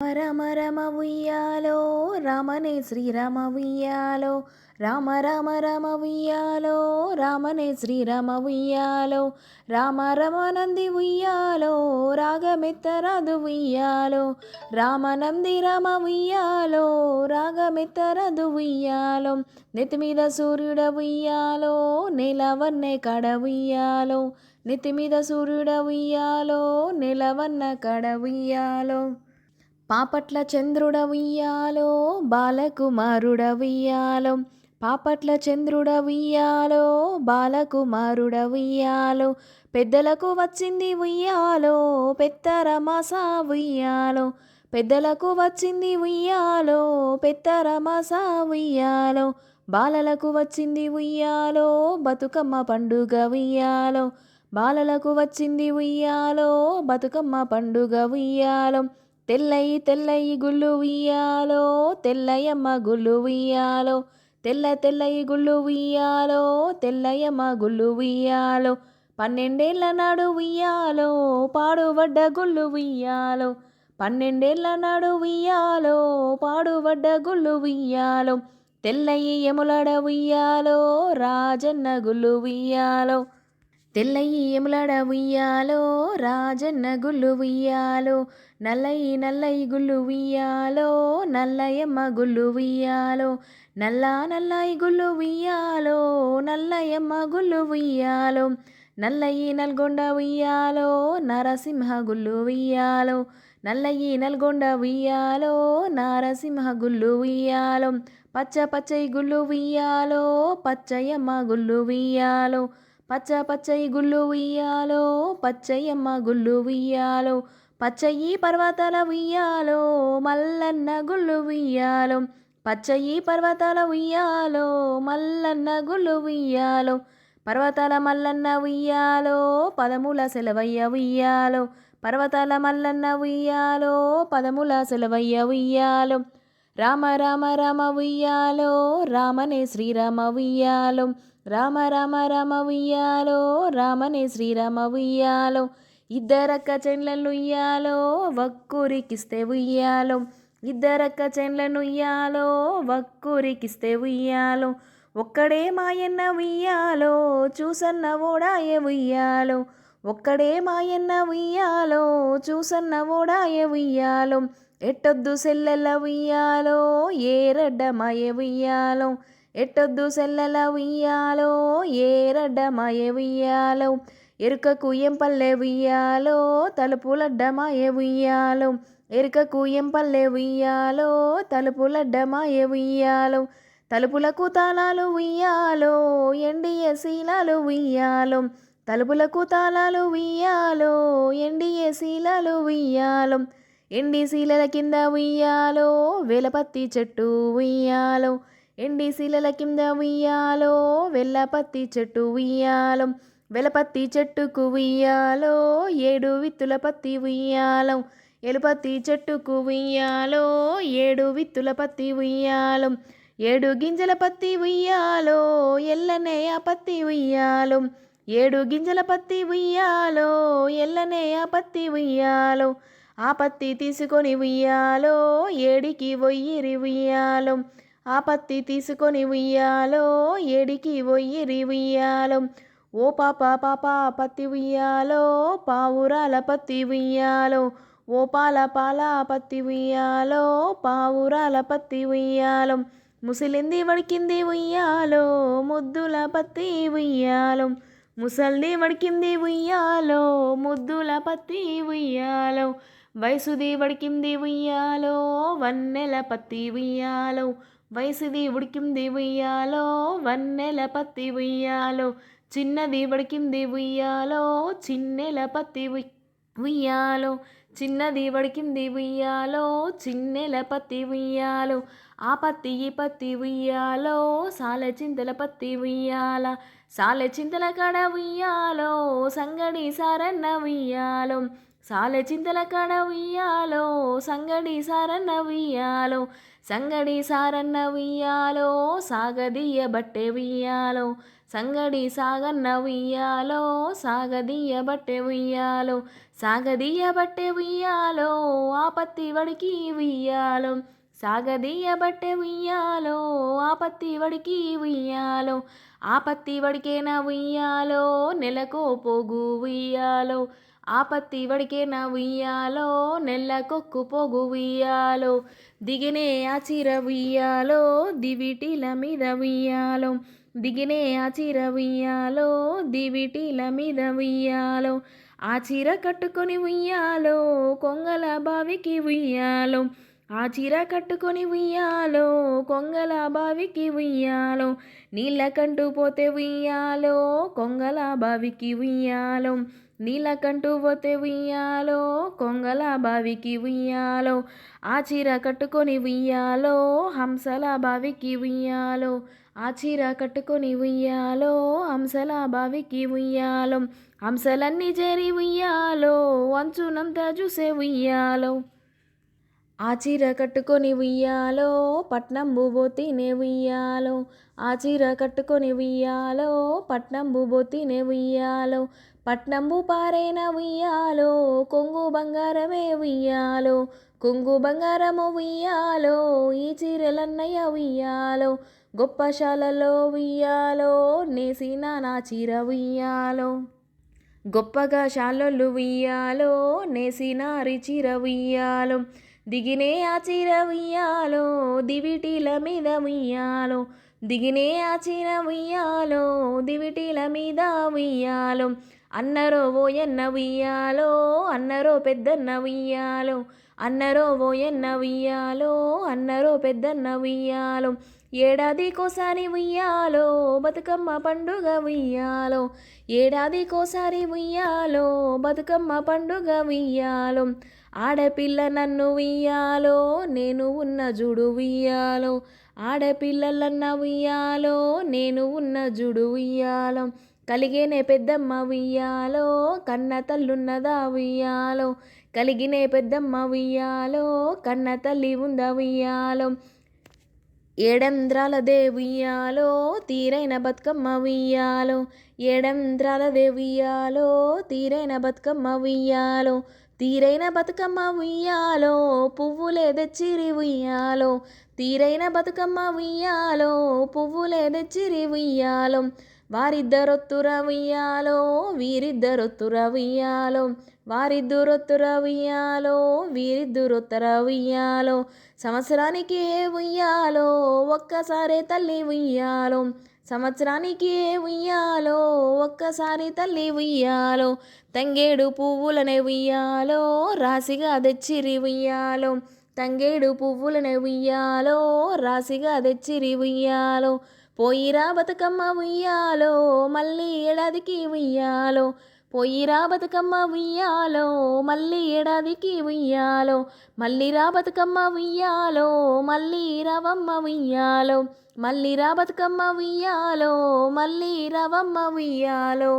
రమ రమ ఉయ్యాలో రామనే శ్రీరామ ఉయ్యాలో రామ రామ రమ ఉయ్యాలో రామనే శ్రీరామ ఉయ్యాలో రామ రమానంది ఉయ్యాలో రాగమెత్తరాదు ఉయ్యాలో రామనంది రామ ఉయ్యాలో రాగమెత్తరాదు ఉయ్యాలో నెత్తి మీద సూర్యుడ ఉయ్యాలో నెలవన్నే కడ ఉయ్యాలో నెత్తి మీద సూర్యుడ ఉయ్యాలో నెలవన్న కడ ఉయ్యాలో పాపట్ల చంద్రుడ ఉయ్యాలో బాలకుమారుడ ఉయ్యాలో పాపట్ల చంద్రుడ ఉయ్యాలో బాలకుమారుడ ఉయ్యాలో పెద్దలకు వచ్చింది ఉయ్యాలో పెత్తరమాస ఉయ్యాలో. పెద్దలకు వచ్చింది ఉయ్యాలో పెత్తరమాస ఉయ్యాలో. బాలలకు వచ్చింది ఉయ్యాలో బతుకమ్మ పండుగ ఉయ్యాలో. బాలలకు వచ్చింది ఉయ్యాలో బతుకమ్మ పండుగ ఉయ్యాలో. తెల్లయి తెల్లయి గుళ్ళు ఉయ్యాలో తెల్లయమ్మ గుళ్ళు ఉయ్యాలో తెల్ల తెల్లయి గుళ్ళు ఉయ్యాలో తెల్లయమ్మ గుళ్ళు ఉయ్యాలో పన్నెండేళ్ళ నాడు ఉయ్యాలో పాడుబడ్డ గుళ్ళు ఉయ్యాలో పన్నెండేళ్ళ నాడు ఉయ్యాలో పాడుబడ్డ గుళ్ళు ఉయ్యాలో తెల్లయి ఎములడ ఉయ్యాలో రాజన్న గుళ్ళు ఉయ్యాలో తెల్లయి ఎములడ ఉయ్యాలో రాజన్న గుళ్ళు ఉయ్యాలో. నల్లయి నల్లయి గుళ్ళు ఉయ్యాలో. నల్లయమ్మ గుళ్ళు ఉయ్యాలో. నల్ల నల్లయి గుళ్ళు ఉయ్యాలో. నల్లయమ్మ గుళ్ళు ఉయ్యాలో. నల్లయి నల్గొండ ఉయ్యాలో. నరసింహ గుళ్ళు ఉయ్యాలో. నల్లయి నల్గొండ ఉయ్యాలో. నారసింహ గుళ్ళు ఉయ్యాలో. పచ్చ పచ్చయి గుళ్ళు ఉయ్యాలో. పచ్చయమ్మ గుళ్ళు ఉయ్యాలో. పచ్చ పచ్చయి గుళ్ళు ఉయ్యాలో పచ్చయమ్మ గుళ్ళు ఉయ్యాలో పచ్చయి పర్వతాల ఉయ్యాలో మల్లన్న గుళ్ళు ఉయ్యాలో పచ్చయి పర్వతాల ఉయ్యాలో మల్లన్న గుళ్ళు ఉయ్యాలో పర్వతాల మల్లన్న ఉయ్యాలో పదముల సెలవయ్య ఉయ్యాలో పర్వతాల మల్లన్న ఉయ్యాలో పదముల సెలవయ్య ఉయ్యాలో రామ రామ రామ ఉయ్యాలో రామనే శ్రీరామ ఉయ్యాలో రామ రామ రామ ఉయ్యాలో రామనే శ్రీరామ ఉయ్యాలో ఇద్దరక్క చెండ్లను ఉయ్యాలో వక్కూరికిస్తే ఉయ్యాలో ఇద్దరక్క చెండ్లను ఉయ్యాలో వక్కూరికిస్తే ఉయ్యాలో ఒక్కడే మాయన్న ఉయ్యాలో చూసన్న ఓడాయ ఉయ్యాలో ఒక్కడే మాయన్న ఉయ్యాలో చూసన్న ఓడాయ ఉయ్యాలో ఎట్టొద్దు సెల్లెల్ల ఉయ్యాలో ఏరడ్డ మాయ ఉయ్యాలో ఎట్టొద్దు సెల్లల ఉయ్యాలో ఏరడ్డమయ ఉయ్యాలో? ఎరుకకు ఎంపల్లె ఉయ్యాలో? తలుపులడ్డమాయ ఉయ్యాలో? ఎరుకకు ఎంపల్లె ఉయ్యాలో? తలుపులడ్డమాయ ఉయ్యాలో? తలుపులకు తాళాలు ఉయ్యాలో? ఎండియ శీలాలు ఉయ్యాలో? తలుపులకు తాళాలు ఉయ్యాలో? ఎండియ శీలాలు ఉయ్యాలో? ఎండి శీలల కింద ఉయ్యాలో? వెలపత్తి చెట్టు ఉయ్యాలో? ఎండి కింద ఉయ్యాలో వెల్లపత్తి చెట్టు ఉయ్యాలం వెలపత్తి చెట్టుకు ఉయ్యాలో ఏడు విత్తుల పత్తి ఉయ్యాలం ఎలుపత్తి చెట్టుకు ఉయ్యాలో ఏడు విత్తుల పత్తి ఉయ్యాలం ఏడు గింజల పత్తి ఉయ్యాలో ఎల్లనే ఆ పత్తి ఉయ్యాలో ఏడు గింజల పత్తి ఉయ్యాలో ఎల్లనే ఆ పత్తి ఉయ్యాలో ఆ పత్తి తీసుకొని ఉయ్యాలో ఏడికి ఒయ్యిరి ఉయ్యాలో ఆ పత్తి తీసుకొని ఉయ్యాలో ఏడికి ఒయ్యిరి ఉయ్యాలో. ఓ పాప పాప పత్తి ఉయ్యాలో పావురాల పత్తి ఉయ్యాలో. ఓ పాల పాల పత్తి ఉయ్యాలో పావురాల పత్తి ఉయ్యాలో. ముసిలింది వడికింది ఉయ్యాలో ముద్దుల పత్తి ఉయ్యాలో. ముసల్ది వడికింది ఉయ్యాలో ముద్దుల పత్తి ఉయ్యాలో. వయసుది వడికింది ఉయ్యాలో వన్నెల పత్తి ఉయ్యాలో. వయసుది ఉడికింది ఉయ్యాలో వన్నెల పత్తి ఉయ్యాలో. చిన్నది ఉడికింది ఉయ్యాలో చిన్నెల పత్తి ఉయ్యాలో. చిన్నది వడికింది ఉయ్యాలో చిన్నెల పత్తి ఉయ్యాలో. ఆ పత్తి ఈ పత్తి ఉయ్యాలో సాల చింతల పత్తి ఉయ్యాల. సాల చింతల కడ ఉయ్యాలో సంగడి సారన్న ఉయ్యాలో. సాలె చింతల కాడ ఉయ్యాలో సంగడి సారన్న ఉయ్యాలో సంగడి సారన్న ఉయ్యాలో సాగదీయ బట్టె ఉయ్యాలో సంగడి సాగన్న ఉయ్యాలో సాగదీయ బట్టె ఉయ్యాలో సాగదీయ బట్టె ఉయ్యాలో ఆపత్తి వడికి ఉయ్యాలో సాగదీయ బట్టె ఉయ్యాలో ఆపత్తి వడికి ఉయ్యాలో ఆపత్తి వడికేన ఉయ్యాలో నెలకో పోగు ఉయ్యాలో ఆపత్తి వడికేన ఉయ్యాలో? నెల్లకొక్కు పొగు ఉయ్యాలో. దిగినే ఆ చీర ఉయ్యాలో దివిటిల మీద ఉయ్యాలో. దిగినే ఆ చీర ఉయ్యాలో దివిటిల మీద ఉయ్యాలో. ఆ చీర కట్టుకొని ఉయ్యాలో కొంగల బావికి ఉయ్యాలో. ఆ చీర కట్టుకొని ఉయ్యాలో కొంగల బావికి ఉయ్యాలో. నీళ్ళ కంటూ పోతే ఉయ్యాలో కొంగల బావికి ఉయ్యాలో. నీలకంటూ పోతే ఉయ్యాలో కొంగల బావికి ఉయ్యాలో ఆ చీర కట్టుకొని ఉయ్యాలో హంసల బావికి ఉయ్యాలో ఆ చీర కట్టుకొని ఉయ్యాలో హంసల బావికి ఉయ్యాలో హంసలన్నీ చేరి ఉయ్యాలో వంచునంతా చూసే ఉయ్యాలో. ఆ చీర కట్టుకొని ఉయ్యాలో పట్నం బుబోతినే ఉయ్యాలో ఆ చీర కట్టుకొని ఉయ్యాలో పట్నం బుబోతినే ఉయ్యాలో పట్నంబు పారేన ఉయ్యాలో కొంగు బంగారమే ఉయ్యాలో కొంగు బంగారము ఉయ్యాలో ఈ చీరలన్నయ్య ఉయ్యాలో గొప్ప శాలలో ఉయ్యాలో నేసిన నా చీర ఉయ్యాలో. గొప్పగా శాలలు ఉయ్యాలో నేసిన చీర ఉయ్యాలో దిగినే ఆ చీర ఉయ్యాలో దివిటీల మీద ఉయ్యాలో దిగినే ఆ చీర ఉయ్యాలో దివిటీల మీద ఉయ్యాలో అన్నరో ఓయన్న ఉయ్యాలో అన్నరో పెద్దన్న ఉయ్యాలో అన్నరో ఓయన్న ఉయ్యాలో అన్నరో పెద్దన్న ఉయ్యాలో ఏడాదికోసారి ఉయ్యాలో బతుకమ్మ పండుగ ఉయ్యాలో ఏడాదికోసారి ఉయ్యాలో బతుకమ్మ పండుగ ఉయ్యాలో ఆడపిల్ల నన్ను ఉయ్యాలో నేను ఉన్న జుడు ఉయ్యాలో ఆడపిల్లలన్న ఉయ్యాలో నేను ఉన్న జుడు ఉయ్యాలో కలిగేనే పెద్దమ్మ ఉయ్యాలో కన్న తల్లున్నదా ఉయ్యాలో కలిగినే పెద్దమ్మ ఉయ్యాలో కన్న తల్లి ఉందా ఉయ్యాలో. ఏడంద్రాల దేవియాలో తీరైన బతుకమ్మ ఉయ్యాలో. ఏడంద్రాల దేవియాలో తీరైన బతుకమ్మ ఉయ్యాలో. తీరైన బతుకమ్మ ఉయ్యాలో పువ్వులే తెచ్చిరి ఉయ్యాలో. తీరైన బతుకమ్మ ఉయ్యాలో పువ్వులే తెచ్చిరి ఉయ్యాలో. వారిద్దరొత్తుర ఉయ్యాలో వీరిద్దరొత్తుర ఉయ్యాలో వారిద్దరొత్తుర ఉయ్యాలో వీరిద్దరొత్తర ఉయ్యాలో సంవత్సరానికి ఉయ్యాలో ఒక్కసారి తల్లి ఉయ్యాలో. సంవత్సరానికి ఉయ్యాలో ఒక్కసారి తల్లి ఉయ్యాలో. తంగేడు పువ్వులనే ఉయ్యాలో రాశిగా తెచ్చిరి ఉయ్యాలో. తంగేడు పువ్వులనే ఉయ్యాలో రాశిగా తెచ్చిరి ఉయ్యాలో. పోయిరా బతుకమ్మ ఉయ్యాలో మళ్ళీ ఏడాదికి ఉయ్యాలో. పోయిరా బతుకమ్మ ఉయ్యాలో మళ్ళీ ఏడాదికి ఉయ్యాలో. మళ్ళీ రా బతుకమ్మ ఉయ్యాలో మళ్ళీ రవమ్మ ఉయ్యాలో. మళ్ళీ రా బతుకమ్మ ఉయ్యాలో మళ్ళీ రవమ్మ ఉయ్యాలో.